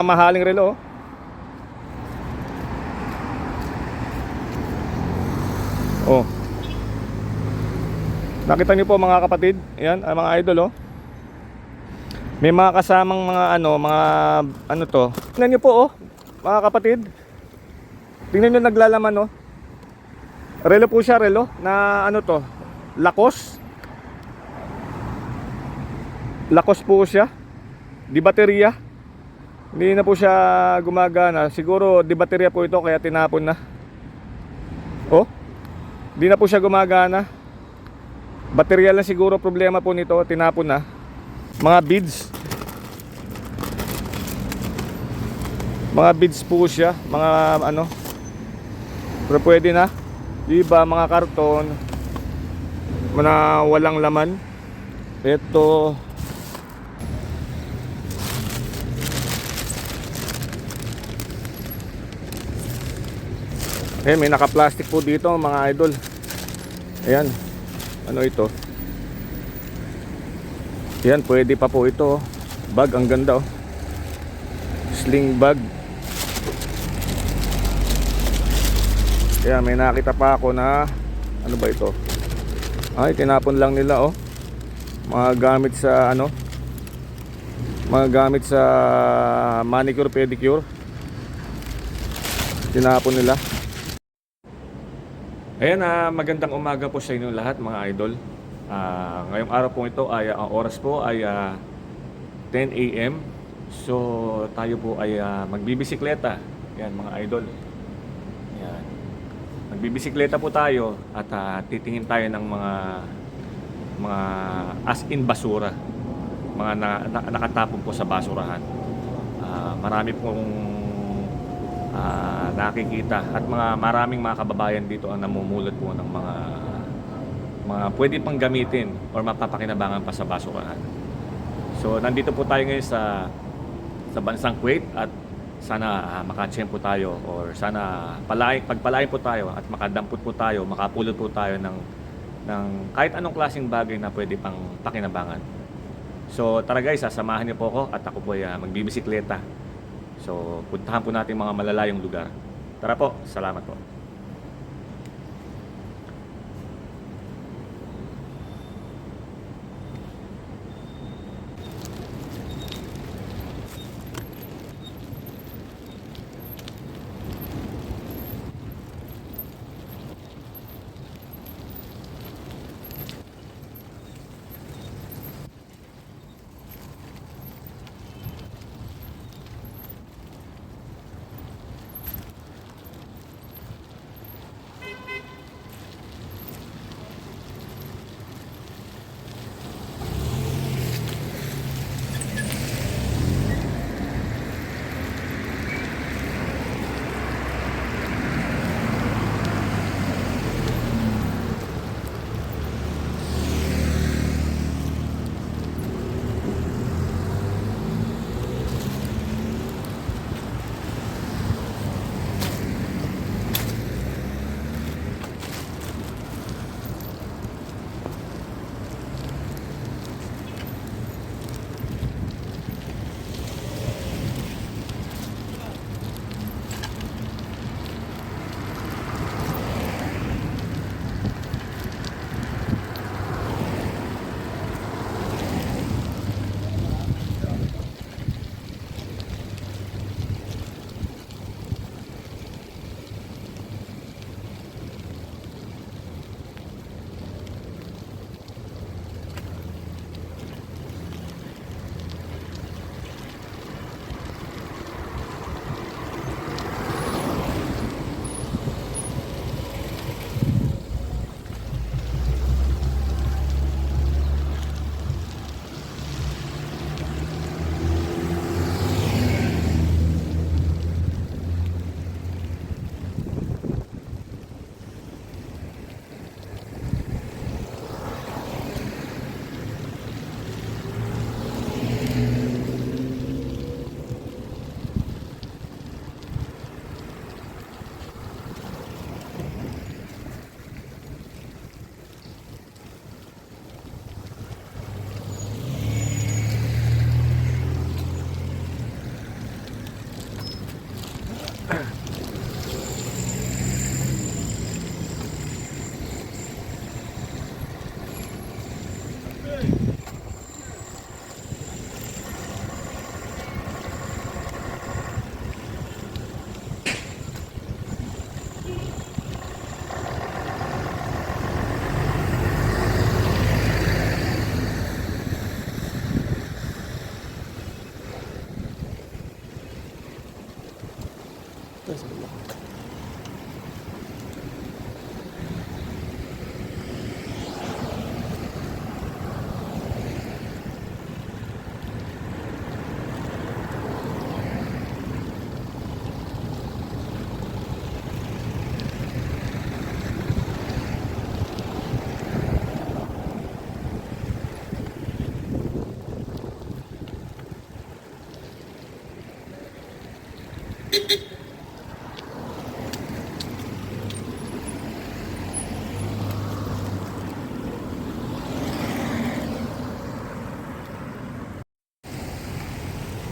Mahaling relo. Oh. Nakita niyo po mga kapatid, ayan, ang mga idol oh. May mga kasamang mga ano, mga ano to. Tingnan niyo po oh, mga kapatid. Tingnan niyo naglalaman oh. Relo po siya, relo na ano to, Lakos. Lakos po siya. Di baterya. Hindi na po siya gumagana. Siguro di baterya po ito kaya tinapon na. Oh. Di na po siya gumagana. Baterya lang siguro problema po nito, tinapon na. Mga beads. Mga beads po siya, mga ano. Pero pwede na. Iba mga karton na walang laman. Ito Eh, may naka-plastic po dito mga idol. Ayan. Ano ito? Ayan, pwede pa po ito. oh. Bag, ang ganda oh. Sling bag. Ayan, may nakita pa ako na ano ba ito? Ay, tinapon lang nila oh. Mga gamit sa ano? Mga gamit sa manicure pedicure. Tinapon nila. Ayan, ah, magandang umaga po sa inyo lahat mga idol. Ah, ngayong araw po ito ay ang oras po ay ah, 10 a.m. So tayo po ay ah, magbibisikleta. Yan mga idol. Yan. Magbibisikleta po tayo at ah, titingin tayo ng mga mga as in basura. Mga na, na- nakatapon po sa basurahan. Ah, marami pong ah, nakikita at mga maraming mga kababayan dito ang namumulot po ng mga mga pwede pang gamitin or mapapakinabangan pa sa basurahan. So nandito po tayo ngayon sa sa bansang Kuwait at sana uh, makatsyempo tayo or sana palay, pagpalain po tayo at makadampot po tayo, makapulot po tayo ng ng kahit anong klaseng bagay na pwede pang pakinabangan. So tara guys, sasamahan niyo po ako at ako po ay ah, magbibisikleta So, puntahan po natin mga malalayong lugar. Tara po, salamat po. Ito,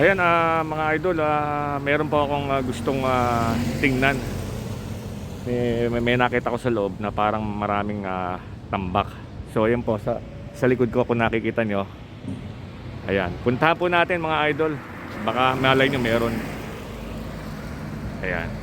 Ayan ah, mga idol, ah, meron po akong ah, gustong ah, tingnan. May, may, may nakita ko sa loob na parang maraming ah, tambak. So ayan po, sa, sa likod ko kung nakikita nyo. Ayan, puntahan po natin mga idol. Baka malay nyo meron. Ayan.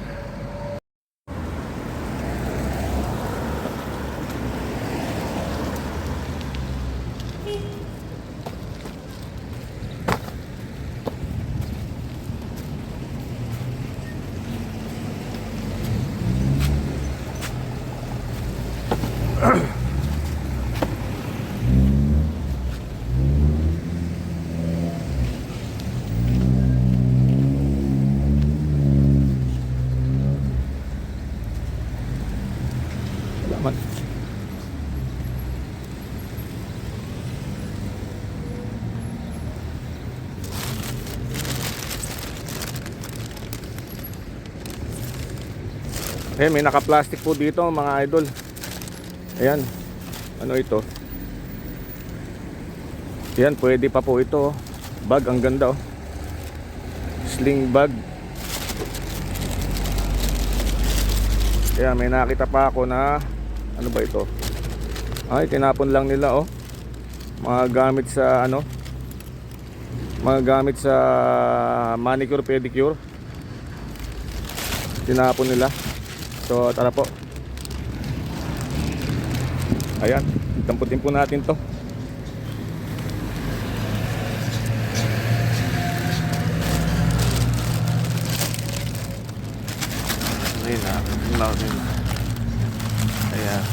Salamat. Eh, may naka-plastic po dito mga idol. Ayan. Ano ito? Yan, pwede pa po ito. oh. Bag, ang ganda oh. Sling bag. Kaya may nakita pa ako na ano ba ito? Ay, tinapon lang nila oh. Mga gamit sa ano? Mga gamit sa manicure pedicure. Tinapon nila. So, tara po. Ayan, damputin po natin 'to. Ayun na, mountain. Ayan.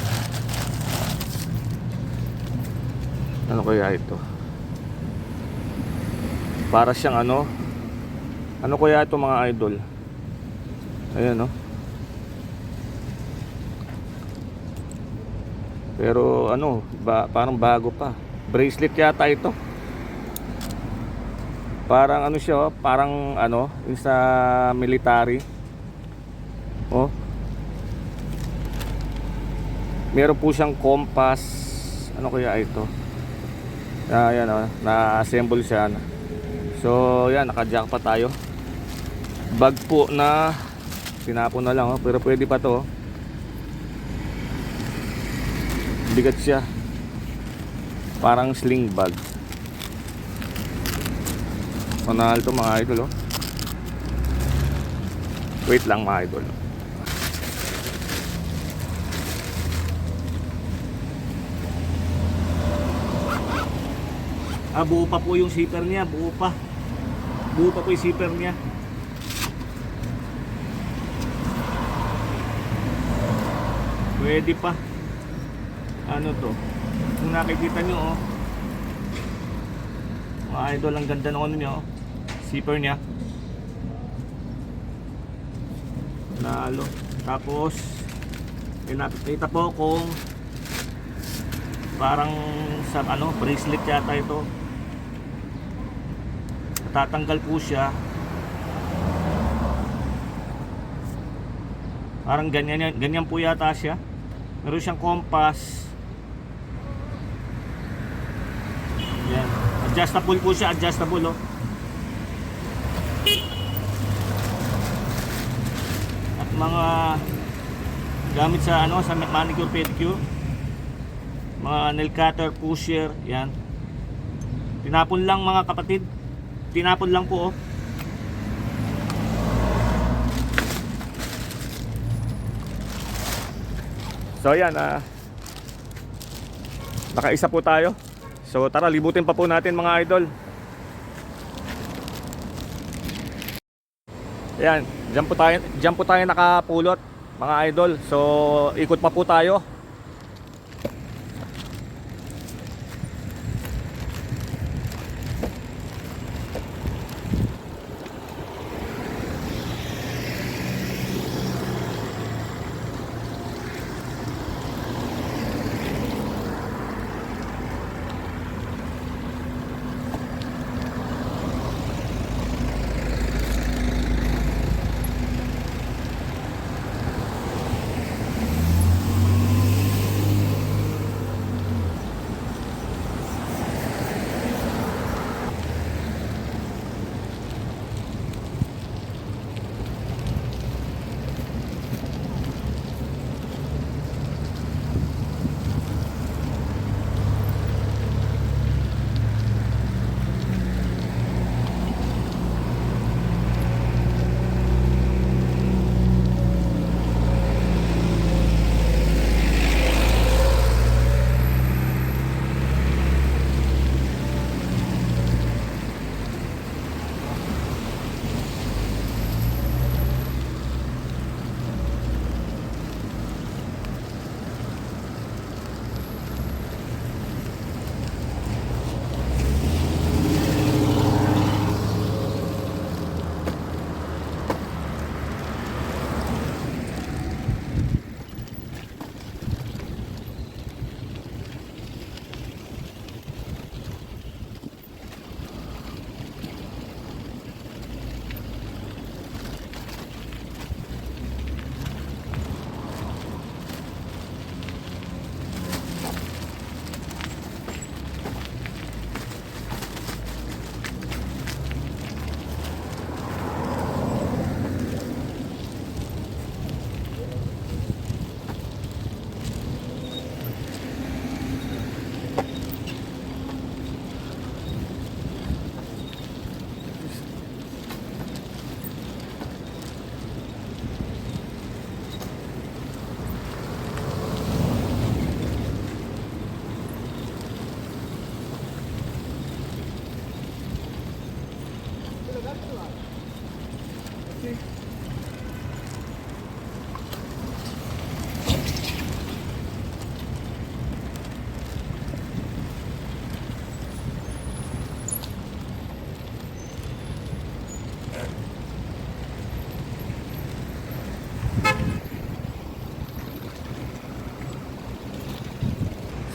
Ano kaya ito? Para siyang ano? Ano kaya ito mga idol? Ayan no? Pero ano, ba, parang bago pa. Bracelet yata ito. Parang ano siya, oh, parang ano, yung sa military. Oh. Meron po siyang compass. Ano kaya ito? Ah, oh, na-assemble siya. So, yan, naka-jack pa tayo. Bag po na tinapon na lang oh, pero pwede pa to. oh. Bigat siya. Parang sling bag. Manahal to mga idol oh. Wait lang mga idol. Ah, buo pa po yung zipper niya, buo pa. Buo pa po yung zipper niya. Pwede pa. Ano to? Kung nakikita nyo, oh. Mga idol, ang ganda ng ano niya, oh. Zipper niya. Nalo. Tapos, may nakikita po kung parang sa ano, bracelet yata ito. Tatanggal po siya. Parang ganyan, yan- ganyan po yata siya. Meron siyang compass. Yan. Adjustable po siya, adjustable oh. At mga gamit sa ano, sa manicure pedicure. Mga nail cutter, pusher, yan. Tinapon lang mga kapatid. Tinapon lang po oh. So ayan, ah. Nakaisa po tayo. So tara, libutin pa po natin mga idol. Ayan, dyan po tayo, dyan po tayo nakapulot, mga idol. So, ikot pa po tayo.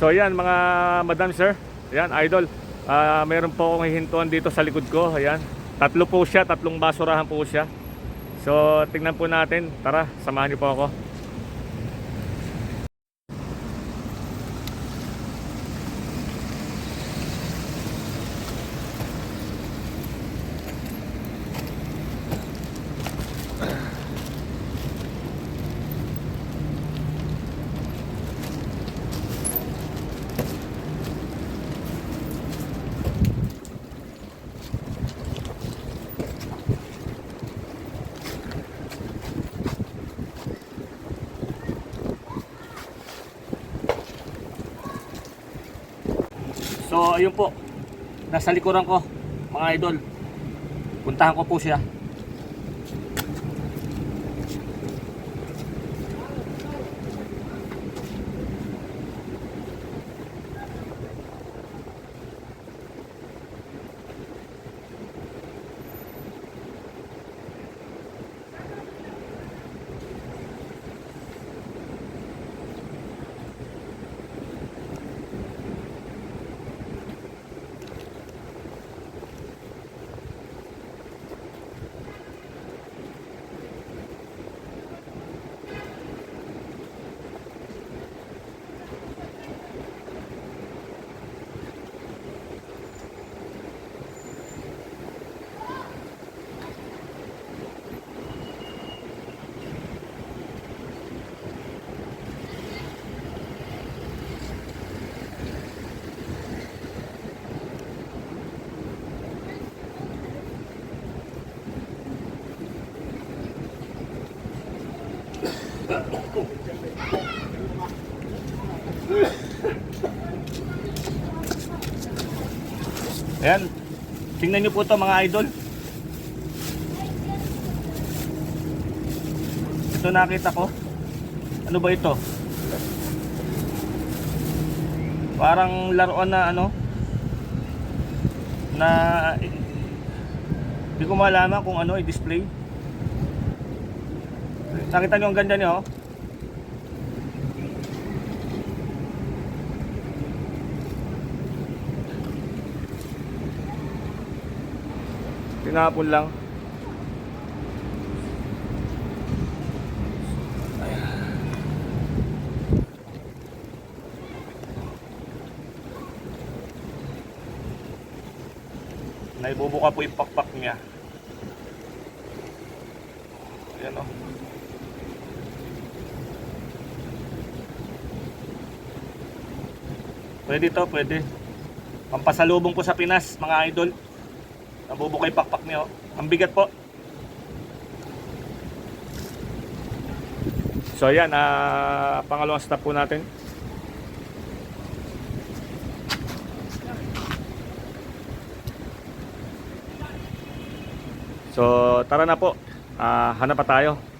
So ayan mga madam sir, ayan idol. Ah, mayroon po akong hihintuan dito sa likod ko, ayan. Tatlo po siya, tatlong basurahan po siya. So tingnan po natin, tara, samahan niyo po ako. So ayun po, nasa likuran ko, mga idol. Puntahan ko po siya. Ayan. Tingnan nyo po to mga idol. Ito nakita ko. Ano ba ito? Parang laruan na ano na hindi ko malaman kung ano i-display. Nakita niyo ang ganda niyo, oh. Tinapon lang. Naibubuka po yung pakpak niya. Ayan o. Pwede to, pwede. Pampasalubong po sa Pinas, mga idol. Nabubuka yung pakpak niya. oh. Ang bigat po. So ayan, ah pangalawang stop po natin. So tara na po, Ah hanap pa tayo.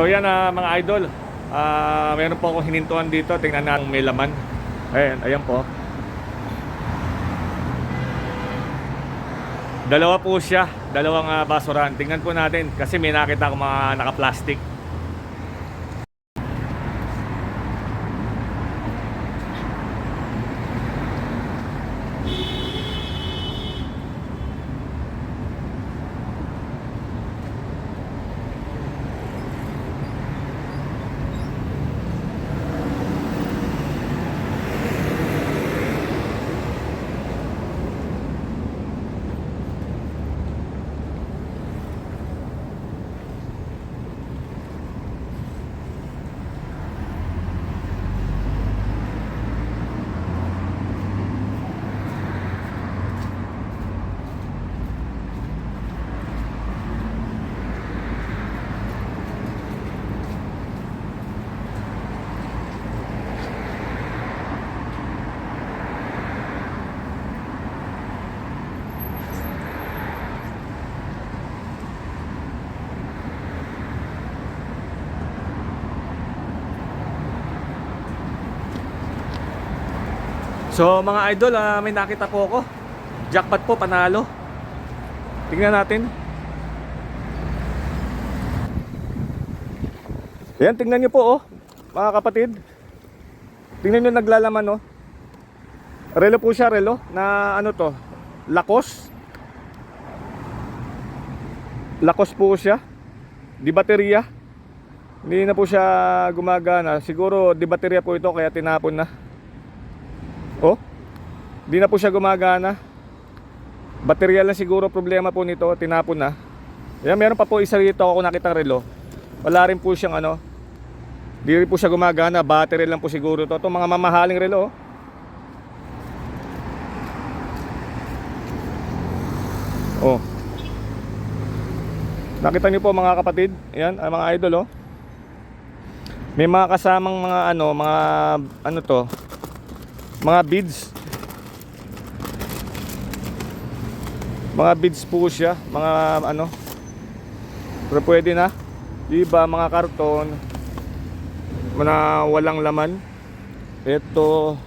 So yan ah, mga idol. Ah, meron po akong hinintuan dito. Tingnan natin may laman. Ayan, ayan po. Dalawa po siya, dalawang uh, basurahan. Tingnan po natin kasi may nakita akong mga naka-plastic. So mga idol, ah, may nakita po ako. Jackpot po, panalo. Tingnan natin. Ayan, tingnan niyo po oh, mga kapatid. Tingnan niyo naglalaman oh. Relo po siya, relo na ano to? Lakos. Lakos po siya. Di baterya. Hindi na po siya gumagana. Siguro di baterya po ito kaya tinapon na. Oh. Di na po siya gumagana. Baterya lang siguro problema po nito, tinapon na. Yan, meron pa po isa rito ako nakitang relo. Wala rin po siyang ano. Di rin po siya gumagana, battery lang po siguro to. Itong mga mamahaling relo. oh. Oh. Nakita niyo po mga kapatid, ayan, ang mga idol oh. May mga kasamang mga ano, mga ano to, mga beads. Mga beads po siya, mga ano. Pero pwede na. Iba mga karton na walang laman. Ito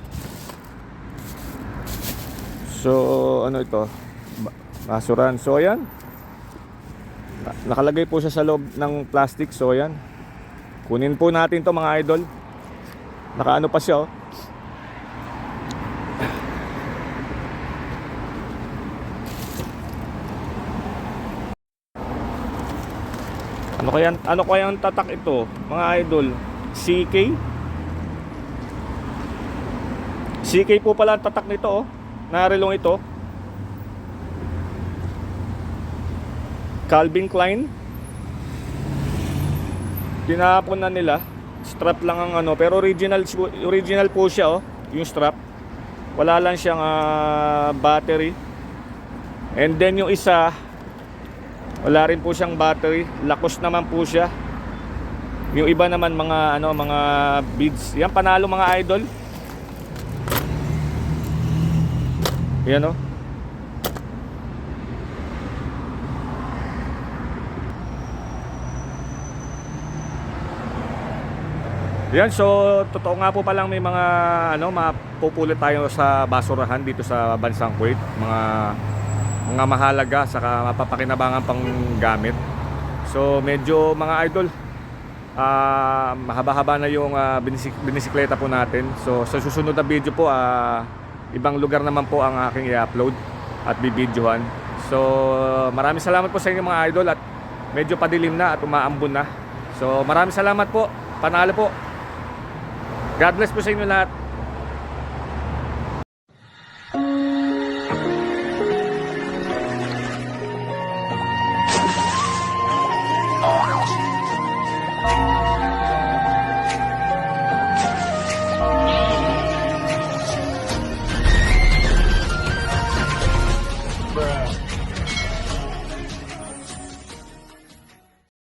So ano ito? Ba- Basuran. So ayan. Na- Nakalagay po siya sa loob ng plastic. So ayan. Kunin po natin to mga idol. Nakaano pa siya oh. Kaya ano kaya ang tatak ito, mga idol? CK? CK po pala ang tatak nito oh. Narilong ito. Calvin Klein. Tinapon na nila. Strap lang ang ano, pero original original po siya oh, yung strap. Wala lang siyang ah, battery. And then yung isa, wala rin po siyang battery. Lakos naman po siya. Yung iba naman mga ano, mga beads. Yan panalo mga idol. Yan oh. Yan, so totoo nga po palang may mga ano, mapupulot tayo sa basurahan dito sa bansang Kuwait, mga mga mahalaga saka mapapakinabangan pang gamit. So medyo mga idol, ah mahaba-haba na yung ah, binisik- binisikleta po natin. So sa susunod na video po, ah, ibang lugar naman po ang aking i-upload at bibidyohan. So maraming salamat po sa inyo mga idol at medyo padilim na at umaambon na. So maraming salamat po. Panalo po. God bless po sa inyo lahat.